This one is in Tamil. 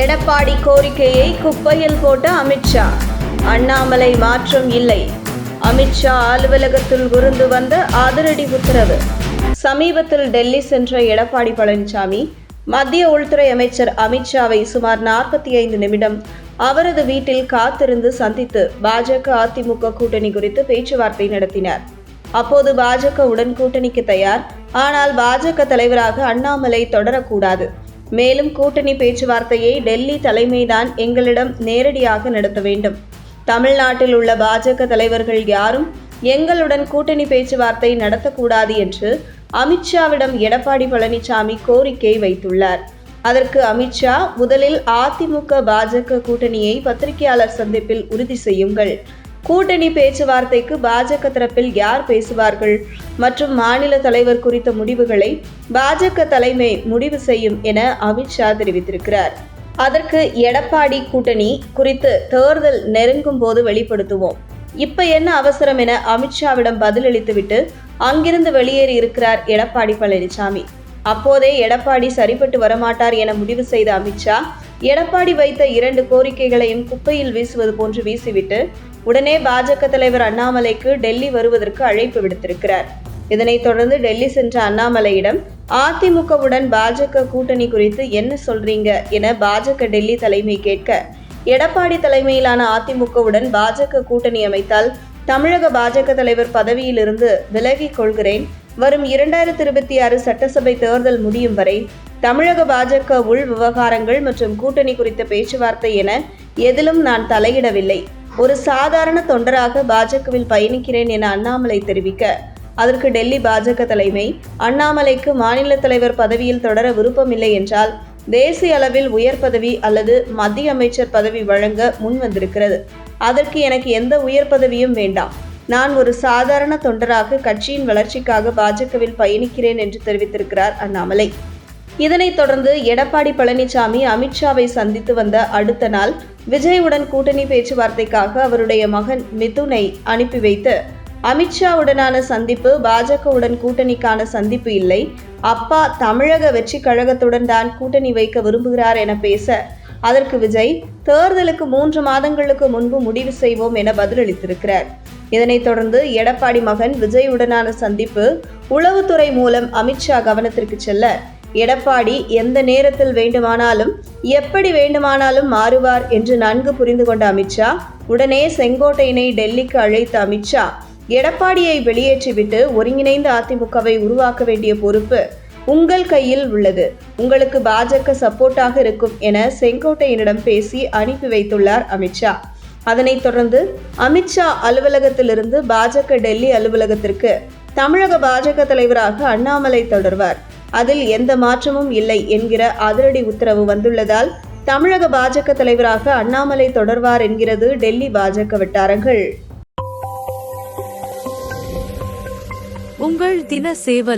எடப்பாடி கோரிக்கையை குப்பையில் போட்ட அமித்ஷா அண்ணாமலை மாற்றம் இல்லை. அமித்ஷா அலுவலகத்தில் விருந்து வந்த அதிரடி உத்தரவு. சமீபத்தில் டெல்லி சென்ற எடப்பாடி பழனிசாமி மத்திய உள்துறை அமைச்சர் அமித்ஷாவை சுமார் நாற்பத்தி ஐந்து நிமிடம் அவரது வீட்டில் காத்திருந்து சந்தித்து பாஜக அதிமுக கூட்டணி குறித்து பேச்சுவார்த்தை நடத்தினார். அப்போது பாஜக உடன் கூட்டணிக்கு தயார். ஆனால் பாஜக தலைவராக அண்ணாமலை தொடரக்கூடாது. மேலும் கூட்டணி பேச்சுவார்த்தையை டெல்லி தலைமைதான் எங்களிடம் நேரடியாக நடத்த வேண்டும். தமிழ்நாட்டில் உள்ள பாஜக தலைவர்கள் யாரும் எங்களுடன் கூட்டணி பேச்சுவார்த்தை நடத்தக்கூடாது என்று அமித்ஷாவிடம் எடப்பாடி பழனிசாமி கோரிக்கை வைத்துள்ளார். அதற்கு அமித்ஷா முதலில் அதிமுக பாஜக கூட்டணியை பத்திரிகையாளர் சந்திப்பில் உறுதி செய்யுங்கள். கூட்டணி பேச்சுவார்த்தைக்கு பாஜக தரப்பில் யார் பேசுவார்கள்? மற்றும் மாநில தலைவர் குறித்த முடிவுகளை பாஜக தலைமை முடிவு செய்யும் என அமித்ஷா தெரிவித்திருக்கிறார். அதற்கு எடப்பாடி கூட்டணி குறித்து தேர்தல் நெருங்கும் போது வெளிப்படுத்துவோம். இப்ப என்ன அவசரம் என அமித்ஷாவிடம் பதிலளித்துவிட்டு அங்கிருந்து வெளியேறி இருக்கிறார் எடப்பாடி பழனிசாமி. அப்போதே எடப்பாடி சரிப்பட்டு வரமாட்டார் என முடிவு செய்த அமித்ஷா எடப்பாடி வைத்த இரண்டு கோரிக்கைகளையும் குப்பையில் வீசுவது போன்று வீசிவிட்டு உடனே பாஜக தலைவர் அண்ணாமலைக்கு டெல்லி வருவதற்கு அழைப்பு விடுத்திருக்கிறார். இதனைத் தொடர்ந்து டெல்லி சென்ற அண்ணாமலையிடம் அதிமுகவுடன் பாஜக கூட்டணி குறித்து என்ன சொல்றீங்க? என பாஜக டெல்லி தலைமை கேட்க எடப்பாடி தலைமையிலான அதிமுகவுடன் பாஜக கூட்டணி அமைத்தால் தமிழக பாஜக தலைவர் பதவியிலிருந்து விலகிக் கொள்கிறேன். வரும் இரண்டாயிரத்தி இருபத்தி ஆறு சட்டசபை தேர்தல் முடியும் வரை தமிழக பாஜக உள் விவகாரங்கள் மற்றும் கூட்டணி குறித்த பேச்சுவார்த்தை என எதிலும் நான் தலையிடவில்லை. ஒரு சாதாரண தொண்டராக பாஜகவில் பயணிக்கிறேன் என அண்ணாமலை தெரிவிக்க. அதற்கு டெல்லி பாஜக தலைமை அண்ணாமலைக்கு மாநில தலைவர் பதவியில் தொடர விருப்பமில்லை என்றால் தேசிய அளவில் உயர் பதவி அல்லது மத்திய அமைச்சர் பதவி வழங்க முன் வந்திருக்கிறது. அதற்கு எனக்கு எந்த உயர் பதவியும் வேண்டாம். நான் ஒரு சாதாரண தொண்டராக கட்சியின் வளர்ச்சிக்காக பாஜகவில் பயணிக்கிறேன் என்று தெரிவித்திருக்கிறார் அண்ணாமலை. இதனைத் தொடர்ந்து எடப்பாடி பழனிசாமி அமித்ஷாவை சந்தித்து வந்த அடுத்த நாள் விஜயுடன் கூட்டணி பேச்சுவார்த்தைக்காக அவருடைய மகன் மிதுனை அனுப்பி வைத்து அமித்ஷாவுடனான சந்திப்பு பாஜகவுடன் கூட்டணிக்கான சந்திப்பு இல்லை அப்பா தமிழக வெற்றி கழகத்துடன் தான் கூட்டணி வைக்க விரும்புகிறார் என பேச அதற்கு விஜய் தேர்தலுக்கு மூன்று மாதங்களுக்கு முன்பு முடிவு செய்வோம் என பதிலளித்திருக்கிறார். இதனைத் தொடர்ந்து எடப்பாடி மகன் விஜயுடனான சந்திப்பு உளவுத்துறை மூலம் அமித்ஷா கவனத்திற்கு செல்ல எடப்பாடி எந்த நேரத்தில் வேண்டுமானாலும் எப்படி வேண்டுமானாலும் மாறுவார் என்று நன்கு புரிந்து கொண்ட அமித்ஷா உடனே செங்கோட்டையினை டெல்லிக்கு அழைத்த அமித்ஷா எடப்பாடியை வெளியேற்றிவிட்டு ஒருங்கிணைந்த அதிமுகவை உருவாக்க வேண்டிய பொறுப்பு உங்கள் கையில் உள்ளது. உங்களுக்கு பாஜக சப்போர்ட்டாக இருக்கும் என செங்கோட்டையனிடம் பேசி அனுப்பி வைத்துள்ளார் அமித்ஷா. அதனைத் தொடர்ந்து அமித்ஷா அலுவலகத்திலிருந்து பாஜக டெல்லி அலுவலகத்திற்கு தமிழக பாஜக தலைவராக அண்ணாமலை தொடர்வார். அதில் எந்த மாற்றமும் இல்லை என்கிற அதிரடி உத்தரவு வந்துள்ளதால் தமிழக பாஜக தலைவராக அண்ணாமலை தொடர்வார் என்கிறது டெல்லி பாஜக வட்டாரங்கள். உங்கள் தின சேவல்.